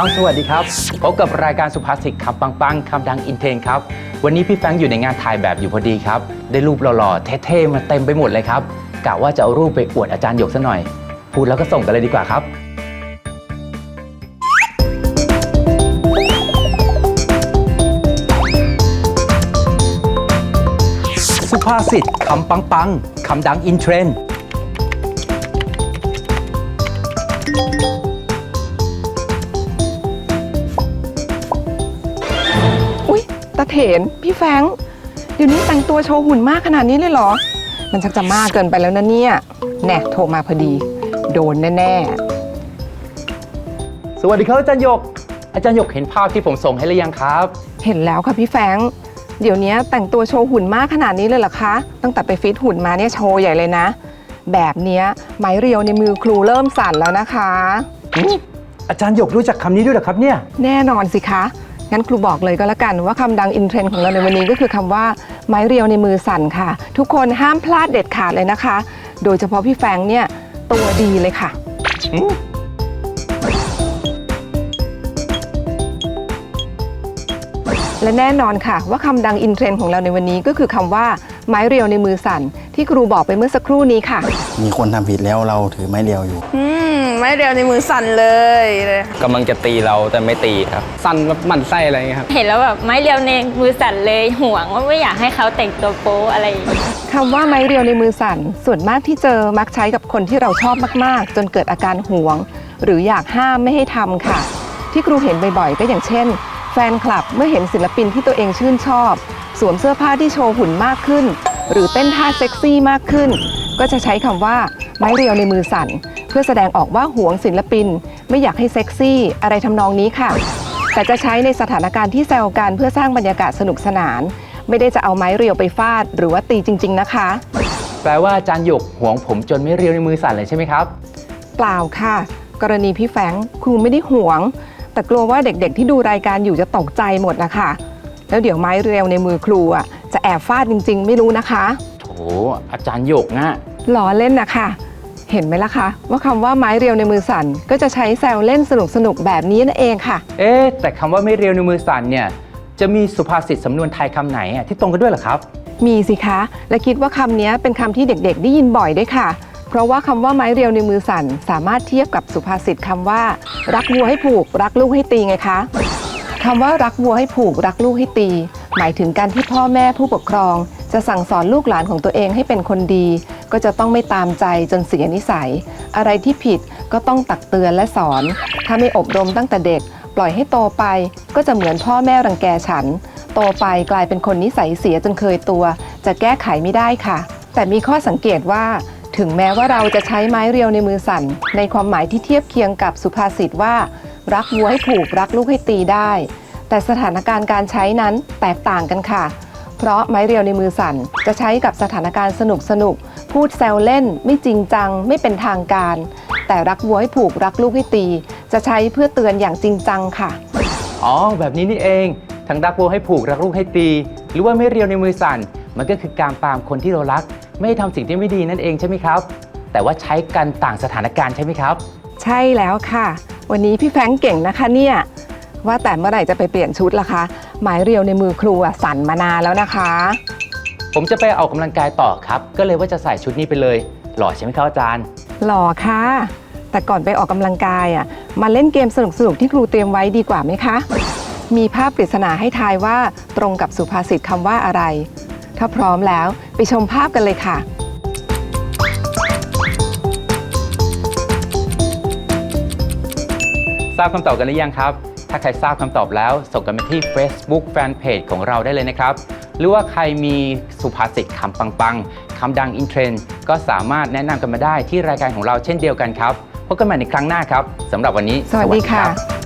าวสวัสดีครับ พบกับรายการสุภาษิตคำปังๆคำดังอินเทรนด์ครับ วันนี้พี่แฟงอยู่ในงานถ่ายแบบอยู่พอดีครับ ได้รูปหล่อๆ เท่ๆ มาเต็มไปหมดเลยครับกะว่าจะเอารูปไปอวดอาจารย์หยกซะหน่อย พูดแล้วก็ส่งกันเลยดีกว่าครับสุภาษิตคำปังๆคำดังอินเทรนด์ เถนพี่แฟรงค์เดี๋ยวนี้แต่งตัวโชว์หุ่นมากขนาดนี้เลยเหรอ มันชักจะมากเกินไปแล้วนะเนี่ย แน่โทรมาพอดี โดนแน่สวัสดีครับอาจารย์หยก อาจารย์หยกเห็นภาพที่ผมส่งให้หรือยังครับ ๆ เห็นแล้วค่ะพี่แฟรงค์เดี๋ยวนี้แต่งตัวโชว์หุ่นมากขนาดนี้เลยเหรอคะ ตั้งแต่ไปฟิตหุ่นมาเนี่ยโชว์ใหญ่เลยนะ แบบเนี้ยไม้เรียวในมือครูเริ่มสั่นแล้วนะคะอืมอาจารย์หยกรู้จักคำนี้ด้วยเหรอครับเนี่ย แน่นอนสิคะ งั้นครูบอกเลยก็แล้วกันว่าคำดังอินเทรนด์ของเราในวันนี้ก็คือคำว่าไม้เรียวในมือสั่นค่ะ ทุกคนห้ามพลาดเด็ดขาดเลยนะคะ โดยเฉพาะพี่แฟรงค์เนี่ยตัวดีเลยค่ะอืมและแน่นอนค่ะ ว่าคำดังอินเทรนด์ของเราในวันนี้ก็คือคำว่าไม้เรียวในมือสั่น ที่ครูบอกไปเมื่อสักครู่นี้ค่ะ มีคนทำผิดแล้วเราถือไม้เรียวอยู่ อืม ไม่เรียวในมือสั่นเลยเลย กำลังจะตีเราแต่ไม่ตีครับ สั่นแบบหมั่นไส้อะไรอย่างเงี้ยครับ เห็นแล้วแบบไม้เรียวในมือสั่นเลยห่วงว่าไม่อยากให้เขาแต่งตัวโป๊อะไรอย่างนี้คำว่าไม้เรียวในมือสั่น ส่วนมากที่เจอมักใช้กับคนที่เราชอบมากๆ จนเกิดอาการหวง หรืออยากห้ามไม่ให้ทำค่ะ ที่ครูเห็นบ่อยๆ ก็อย่างเช่น แฟนคลับเมื่อเห็นศิลปินที่ตัวเองชื่นชอบ สวมเสื้อผ้าที่โชว์หุ่นมากขึ้น หรือเต้นท่าเซ็กซี่มากขึ้น ก็จะใช้คำว่าไม้เรียวในมือสั่นเพื่อแสดงออกว่าหวงศิลปิน ไม่อยากให้เซ็กซี่ อะไรทำนองนี้ค่ะ แต่จะใช้ในสถานการณ์ที่แซวกันเพื่อสร้างบรรยากาศสนุกสนาน ไม่ได้จะเอาไม้เรียวไปฟาด หรือว่าตีจริง ๆ นะคะ แปลว่าอาจารย์หยกห่วงผมจนไม่เรียวในมือสั่นเลยใช่ไหมครับ เปล่าค่ะ กรณีพี่แฟรงค์ครูไม่ได้ห่วง แต่กลัวว่าเด็กๆ ที่ดูรายการอยู่จะตกใจหมดนะคะแล้วเดี๋ยวไม้เรียวในมือครูอะจะแอบฟาดจริง ๆ ไม่รู้นะคะ โถอาจารย์หยกนะล้อเล่นนะคะ เห็นไหมล่ะคะว่าคำว่าไม้เรียวในมือสั่น ก็จะใช้แซวเล่นสนุกๆแบบนี้นั่นเองค่ะ เอ๊ะแต่คำว่าไม่เรียวในมือสั่นเนี่ยจะมีสุภาษิตสำนวนไทยคำไหนอะที่ตรงกันด้วยเหรอครับ มีสิคะ และคิดว่าคำนี้เป็นคำที่เด็กๆ ได้ยินบ่อยด้วยค่ะ เพราะว่าคำว่าไม้เรียวในมือสั่น สามารถเทียบกับสุภาษิตคำว่า รักวัวให้ผูก รักลูกให้ตีไงคะคำว่ารักวัวให้ผูก รักลูกให้ตี หมายถึงการที่พ่อแม่ผู้ปกครอง จะสั่งสอนลูกหลานของตัวเองให้เป็นคนดี ก็จะต้องไม่ตามใจจนเสียนิสัย อะไรที่ผิดก็ต้องตักเตือนและสอน ถ้าไม่อบรมตั้งแต่เด็ก ปล่อยให้โตไปก็จะเหมือนพ่อแม่รังแกฉัน โตไปกลายเป็นคนนิสัยเสียจนเคยตัว จะแก้ไขไม่ได้ค่ะ แต่มีข้อสังเกตว่า ถึงแม้ว่าเราจะใช้ไม้เรียวในมือสั่น ในความหมายที่เทียบเคียงกับสุภาษิตว่า รักวัวให้ผูกรักลูกให้ตีได้ แต่สถานการณ์การใช้นั้นแตกต่างกันค่ะ เพราะไม้เรียวในมือสั่นจะใช้กับสถานการณ์สนุกสนุก พูดแซวเล่น ไม่จริงจัง ไม่เป็นทางการ แต่รักวัวให้ผูกรักลูกให้ตี จะใช้เพื่อเตือนอย่างจริงจังค่ะ อ๋อ แบบนี้นี่เอง ทั้งรักวัวให้ผูกรักลูกให้ตี หรือว่าไม่เรียวในมือสั่น มันก็คือการปรามคนที่เรารัก ไม่ให้ทำสิ่งที่ไม่ดีนั่นเองใช่ไหมครับ แต่ว่าใช้กันต่างสถานการณ์ใช่ไหมครับ ใช่แล้วค่ะ วันนี้พี่แฟรงค์เก่งนะคะเนี่ยว่าแต่เมื่อไหร่จะไปเปลี่ยนชุดล่ะคะ หมายเรียวในมือครูอะสั่นมานานแล้วนะคะ ผมจะไปออกกำลังกายต่อครับ ก็เลยว่าจะใส่ชุดนี้ไปเลย หล่อใช่ไหมครับอาจารย์ หล่อค่ะ แต่ก่อนไปออกกำลังกายอะมาเล่นเกมสนุกๆที่ครูเตรียมไว้ดีกว่าไหมคะ มีภาพปริศนาให้ทายว่าตรงกับสุภาษิตคำว่าอะไร ถ้าพร้อมแล้วไปชมภาพกันเลยค่ะ ทราบคำตอบกันหรือยังครับ ถ้าใครทราบคำตอบแล้ว ส่งกันมาที่ Facebook Fanpage ของเราได้เลยนะครับ หรือว่าใครมีสุภาษิตคำปังๆคำดังอินเทรนด์ก็สามารถแนะนำกันมาได้ที่รายการของเราเช่นเดียวกันครับพบกันใหม่ในครั้งหน้าครับสำหรับวันนี้ สวัสดีค่ะ